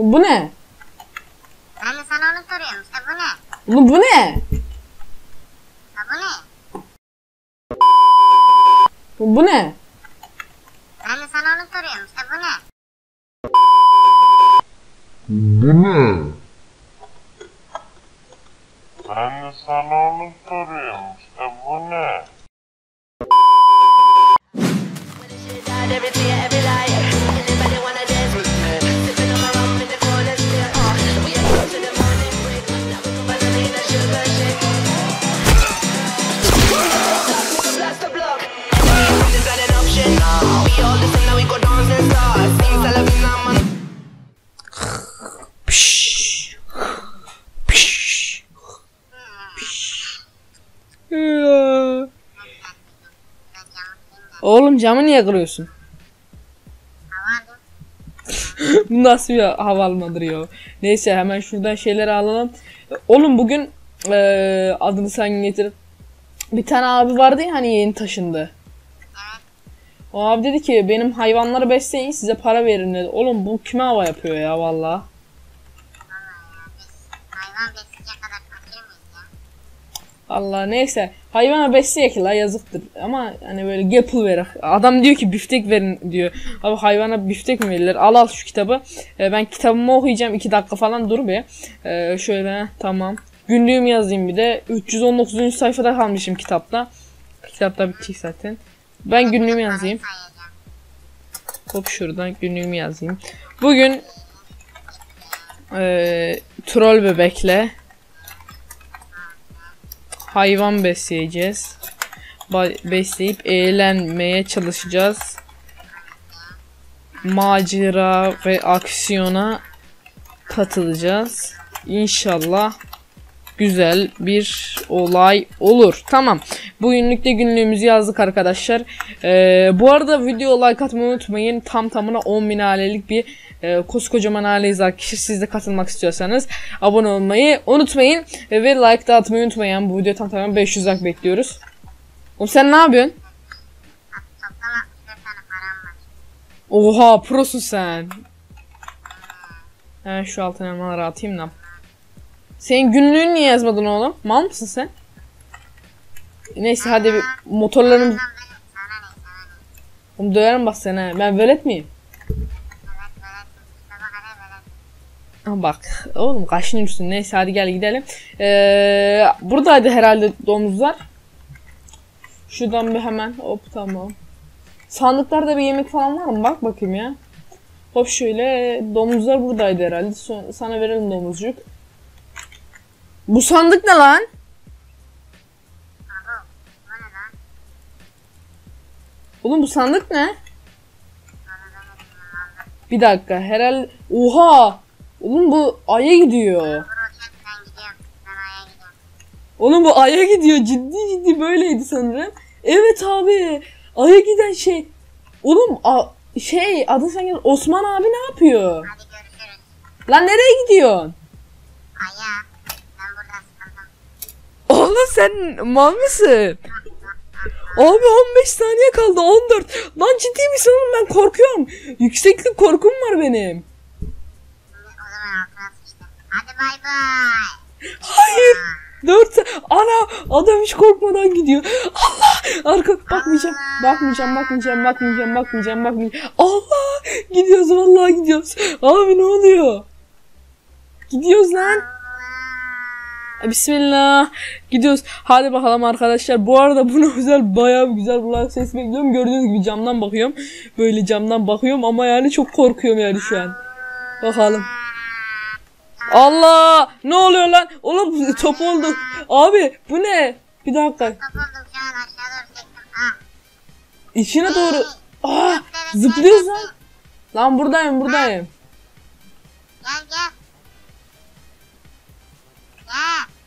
Bu ne? Ben de sana onu soruyorum işte bu ne? Oğlum bu ne? Ha bu ne? Bu, bu ne? Ben de sana onu soruyorum işte bu ne? Bu ne? Ben de sana onu soruyorum işte bu ne? Every day, every Oğlum camı niye kırıyorsun? Bu nasıl bir hava almadır ya? Neyse hemen şuradan şeyleri alalım. Oğlum bugün eee, adını sen getir. Bir tane abi vardı ya hani yeni taşındı. O abi dedi ki benim hayvanları besleyin size para veririm dedi. Oğlum bu kime hava yapıyor ya valla. Allah neyse hayvana besleyek la yazıktır ama hani böyle gapple ver. Adam diyor ki biftek verin diyor. Abi hayvana biftek mi verilir? Al al şu kitabı. Ee, ben kitabımı okuyacağım 2 dakika falan dur be. Ee, şöyle tamam. Günlüğümü yazayım bir de. 319. sayfada kalmışım kitapta. Kitapta bitecek zaten. Ben günlüğümü yazayım. Hop şuradan günlüğümü yazayım. Bugün eee troll bebekle hayvan besleyeceğiz. Ba- besleyip eğlenmeye çalışacağız. Macera ve aksiyona katılacağız. İnşallah güzel bir olay olur. Tamam. Bugünlük de günlüğümüzü yazdık arkadaşlar. Ee, bu arada video like atmayı unutmayın. Tam tamına 10 bin ailelik bir e, koskocaman aileyiz arkadaşlar. Siz de katılmak istiyorsanız abone olmayı unutmayın. E, ve like da atmayı unutmayın. Bu video tam tamına 500 like bekliyoruz. Oğlum sen ne yapıyorsun? Toplama 4 tane param var. Oha prosun sen. Hemen şu altın elmaları atayım da. Senin günlüğünü niye yazmadın oğlum? Mal mısın sen? Neyse hadi bir motorlarımız... Oğlum döverim bak sana. Ben velet miyim? Ha bak. Oğlum kaşınıyorsun. Neyse hadi gel gidelim. Ee, buradaydı herhalde domuzlar. Şuradan bir hemen. Hop tamam. Sandıklarda bir yemek falan var mı? Bak bakayım ya. Hop şöyle. Domuzlar buradaydı herhalde. Son- Sana verelim domuzcuk. Bu sandık ne lan? Ne? Oğlum bu sandık ne? Bir dakika herhalde... Oha! Oğlum bu aya gidiyor. Oğlum bu aya gidiyor. Ciddi ciddi böyleydi sanırım. Evet abi. Aya giden şey. Oğlum a- şey adı sanki Osman abi ne yapıyor? Lan nereye gidiyorsun? Aya. Oğlum sen mal mısın? Abi 15 saniye kaldı 14. Lan ciddi misin oğlum ben korkuyorum. Yükseklik korkum var benim. Hadi bay bay. Hayır. 4 ana adam hiç korkmadan gidiyor. Allah arka bakmayacağım. Bakmayacağım, bakmayacağım, bakmayacağım, bakmayacağım, bakmayacağım. Allah gidiyoruz vallahi gidiyoruz. Abi ne oluyor? Gidiyoruz lan. Bismillah. Gidiyoruz. Hadi bakalım arkadaşlar. Bu arada buna özel bayağı güzel bir ses bekliyorum. Gördüğünüz gibi camdan bakıyorum. Böyle camdan bakıyorum ama yani çok korkuyorum yani şu an. Bakalım. Allah! Ne oluyor lan? Oğlum top oldu. Abi bu ne? Bir dakika. Ah. İçine doğru. Aa! Zıplıyoruz lan. Lan buradayım buradayım. Gel gel.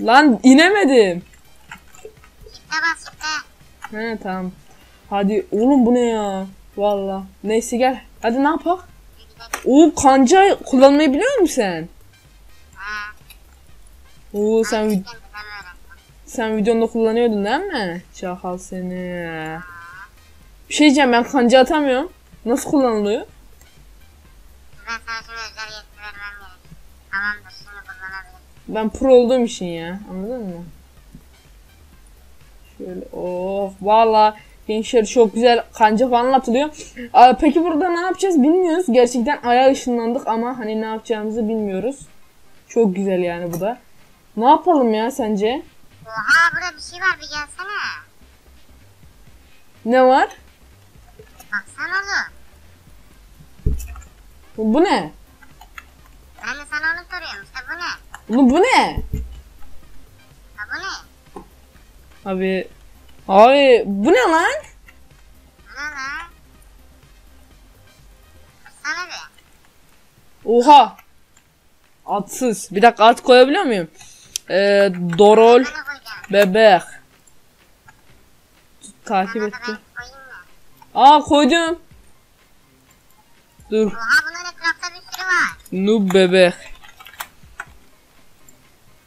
Lan inemedim. Çifte bas çifte. He tamam. Hadi oğlum bu ne ya? Valla. Neyse gel. Hadi ne yapak? Oo kanca kullanmayı biliyor musun sen? Ha. Oo sen vid- Sen videonda kullanıyordun değil mi? Çakal seni. Bir şey diyeceğim ben kanca atamıyorum. Nasıl kullanılıyor? Ben sana özel yetki vermem gerek. Tamamdır. Ben pro olduğum için ya. Anladın mı? Şöyle of valla gençler çok güzel kanca falan atılıyor. Aa, peki burada ne yapacağız bilmiyoruz. Gerçekten aya ışınlandık ama hani ne yapacağımızı bilmiyoruz. Çok güzel yani bu da. Ne yapalım ya sence? Oha burada bir şey var bir gelsene. Ne var? Baksana oğlum. Bu, ne? Ben de sana onu soruyorum işte bu ne? Bu, bu ne? Ha bu ne? Abi Abi bu ne lan? Bu ne lan? Bir. Oha. Atsız. Bir dakika at koyabiliyor muyum? Ee, Dorol bebek. Takip Sana etti. Aa koydum. Dur. Oha bunun etrafta bir sürü var. Noob bebek.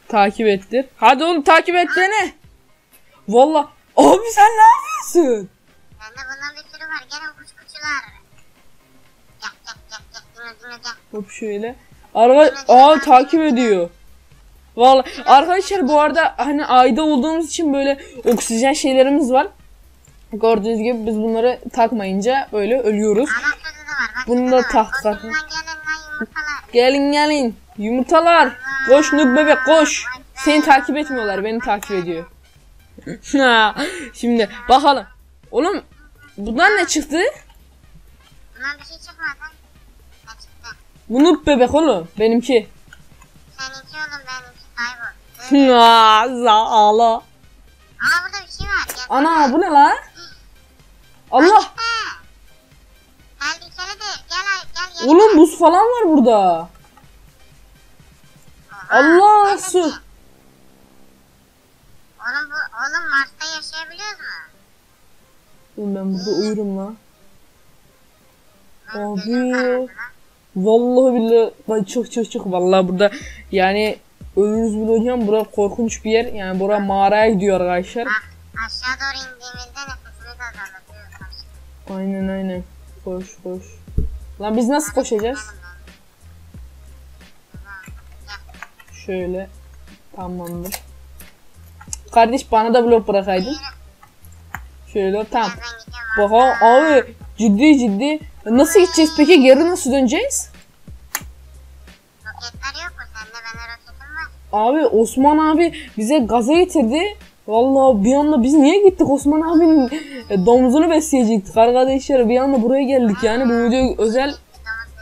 Takip ettir. Hadi oğlum takip et beni. Valla. Abi sen ne yapıyorsun? Bende bundan bir sürü var. Gelin kuş kuşular. Gel gel gel gel. Dino dino gel. Hop şöyle. Arka aa takip ediyor. Valla arkadaşlar bu arada hani ayda olduğumuz için böyle oksijen şeylerimiz var. Gördüğünüz gibi biz bunları takmayınca böyle ölüyoruz. Bunu da yumurtalar. Gelin gelin. Yumurtalar. Koş Noob bebek koş. Seni takip etmiyorlar. Beni takip ediyor. Şimdi bakalım. Oğlum bundan ne çıktı? Bundan bir şey çıkmadı. Ne çıktı? Bu Noob bebek oğlum. Benimki. Seninki oğlum benimki kaybol. Ha, Zala. Aa burada bir şey var. Gel. Ana bu ne lan? Allah. Gel ay- gel gel. Oğlum buz falan var burada. Allah su. Oğlum bu oğlum Mars'ta yaşayabiliyoruz mu? Oğlum ben burada uyurum lan. Abi. Vallahi billahi ben çok çok çok vallahi burada yani ölürüz bile hocam bura korkunç bir yer yani bura mağaraya gidiyor arkadaşlar. Bak aşağı doğru indiğimizde nefesimiz azalıyor. Aynen aynen. Koş koş. Lan biz nasıl koşacağız? Şöyle. Tamamdır. Kardeş bana da blok bırakaydın. Şöyle gidiyorum. Bak abi ciddi ciddi. Nasıl gideceğiz peki? Geri nasıl döneceğiz? Roketler yok mu sende? Bende roketim var. Abi Osman abi bize gaza getirdi. Vallahi bir anda biz niye gittik Osman abinin e, domuzunu besleyecektik arkadaşlar. Bir anda buraya geldik yani bu video özel Bir domuz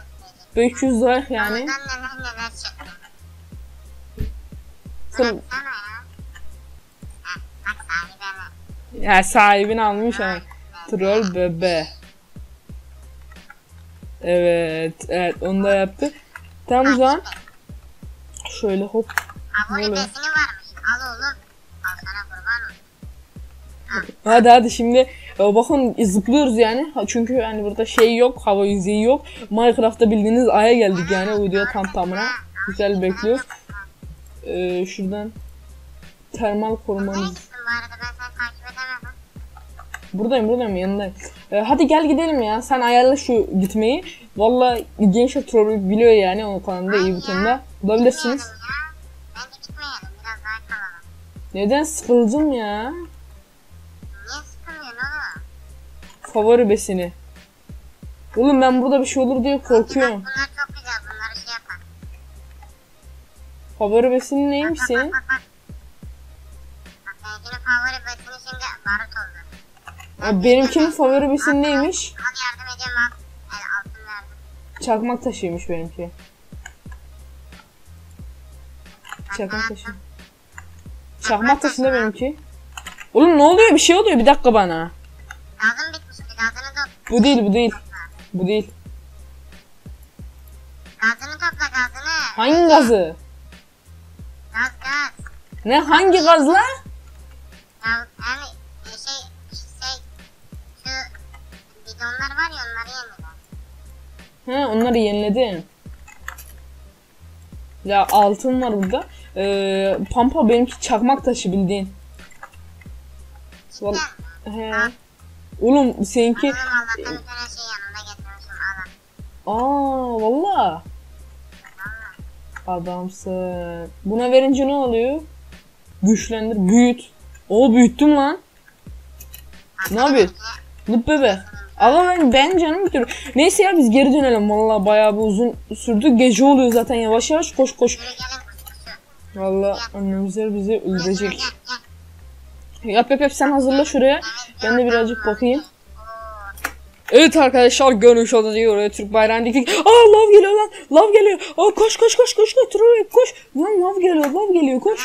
besleyecek. 500 like yani. Neler neler çıktı. Sen, Sana ya. Heh, bak sahibi ne? ya sahibini almış ha. Troll bebe. Evet, evet onu da yaptı. Tamam o zaman şöyle hop. Abone besini varmış. Al oğlum. Al sana kurban. Hadi hadi şimdi e, bakın zıplıyoruz yani. Çünkü yani burada şey yok, hava yüzeyi yok. Minecraft'ta bildiğiniz aya geldik yani videoya tam tamına. Güzel bekliyoruz. Ee, şuradan termal korumamız. bu. Buradayım buradayım yanındayım. Ee, hadi gel gidelim ya. Sen ayarla şu gitmeyi. Valla gençler troll biliyor yani o kanalda iyi. Bulabilirsiniz. Biraz daha kalalım. Neden sıkıldım ya? Favori besini. Oğlum ben burada bir şey olur diye korkuyorum. Favori besini neymiş senin? benimkinin favori besini şimdi barut oldu. Benimkinin favori besini neymiş? Al yardım edeyim al. El altın verdim. Çakmak taşıymış benimki. Çakmak taşı. Çakmak taşı da benimki. Oğlum ne oluyor? Bir şey oluyor. Bir dakika bana. Gazın bitmişti. Gazını topla. Bu değil, bu değil. Bu değil. Gazını topla gazını. Hangi gazı? Ne hangi gaz la? Ya yani e, şey şey şu bidonlar var ya onları yenile. He onları yeniledim. Ya altın var burada. Ee, pampa benimki çakmak taşı bildiğin. Val- He. Oğlum seninki... Oğlum şey. Aa. Valla Adamsın. Buna verince ne oluyor? Güçlendir, büyüt. O büyüttüm lan. Ne yapıyorsun? Lıp bebe. Ama ben, ben canım bitiyor. Neyse ya biz geri dönelim. Vallahi bayağı bir uzun sürdü. Gece oluyor zaten yavaş yavaş koş koş. Vallahi annemizler bizi öldürecek. Yap yap yap sen hazırla şuraya. Ben de birazcık bakayım. Evet arkadaşlar görmüş olduğunuz gibi oraya Türk bayrağını diktik. Aa lav geliyor lan. Lav geliyor. Aa koş koş koş koş koş. Koş. Lan lav geliyor lav geliyor koş.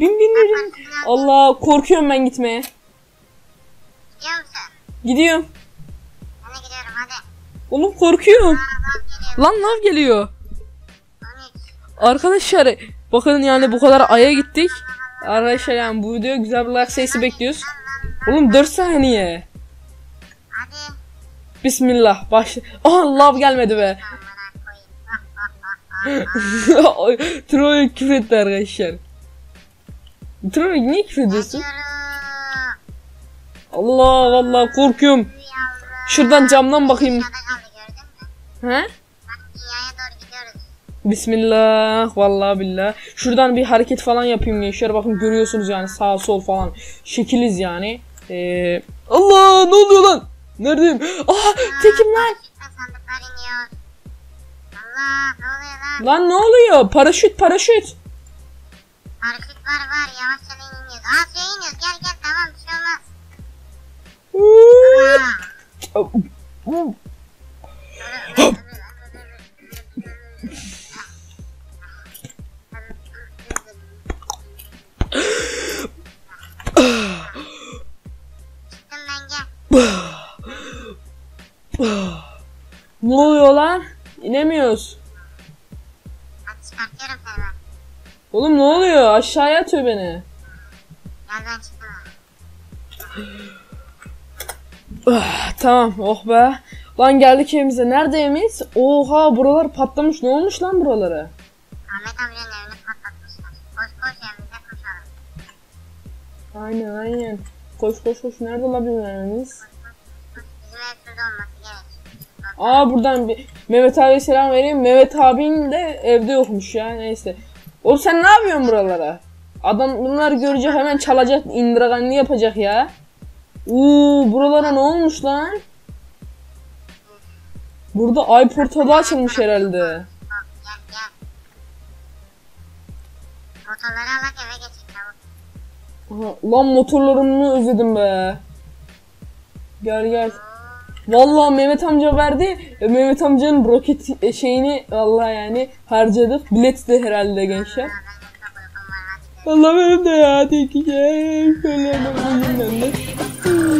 Bin bin bin. Allah korkuyorum ben gitmeye. Gidiyor musun? Gidiyorum. Ben de gidiyorum hadi. Oğlum korkuyorum. Aa. Lan lav geliyor. 13. Arkadaşlar bakın yani bu kadar aya gittik. Arkadaşlar yani bu videoya güzel bir like sayısı bekliyoruz. Oğlum 4 saniye. Hadi. Bismillah başla. Aha lav gelmedi be. Troy küfür etti arkadaşlar. Troy niye küfür ediyorsun? Allah vallahi korkuyorum. Şuradan camdan bakayım. He? Bismillah vallahi billah. Şuradan bir hareket falan yapayım gençler. Bakın görüyorsunuz yani sağ sol falan. Şekiliz yani. Ee, Allah ne oluyor lan? Neredeyim? Aha tekim lan. Allah ne oluyor lan? Lan ne oluyor? Paraşüt paraşüt. Paraşüt var var yavaşça iniyoruz. Aa suya iniyoruz gel gel tamam bir şey olmaz. Aa. Çıktım ben gel. Ne oluyor lan? İnemiyoruz. Hadi çıkartıyorum seni ben. Oğlum ne oluyor? Aşağıya atıyor beni. Gel ben çıktım. Ah, tamam oh be. Lan geldik evimize. Nerede evimiz? Oha buralar patlamış. Ne olmuş lan buralara? Ahmet amcanın evini patlatmışlar. Koş koş evimize koşalım. Aynen aynen. Koş koş koş. Nerede lan bizim evimiz? Aa buradan bir Mehmet abiye selam vereyim. Mehmet abin de evde yokmuş ya. Neyse. Oğlum sen ne yapıyorsun buralara? Adam bunlar görecek hemen çalacak, indirganlı yapacak ya. Uuu buralara ne olmuş lan? Burada ay portalı açılmış herhalde. Motorları alak eve geçin çabuk. Lan motorlarımı özledim be. Gel gel. Vallahi Mehmet amca verdi. E, Mehmet amcanın roket e, şeyini vallahi yani harcadık. Bilet de herhalde gençler. Allah benim de ya. Hadi gideceğim. Şöyle ben de.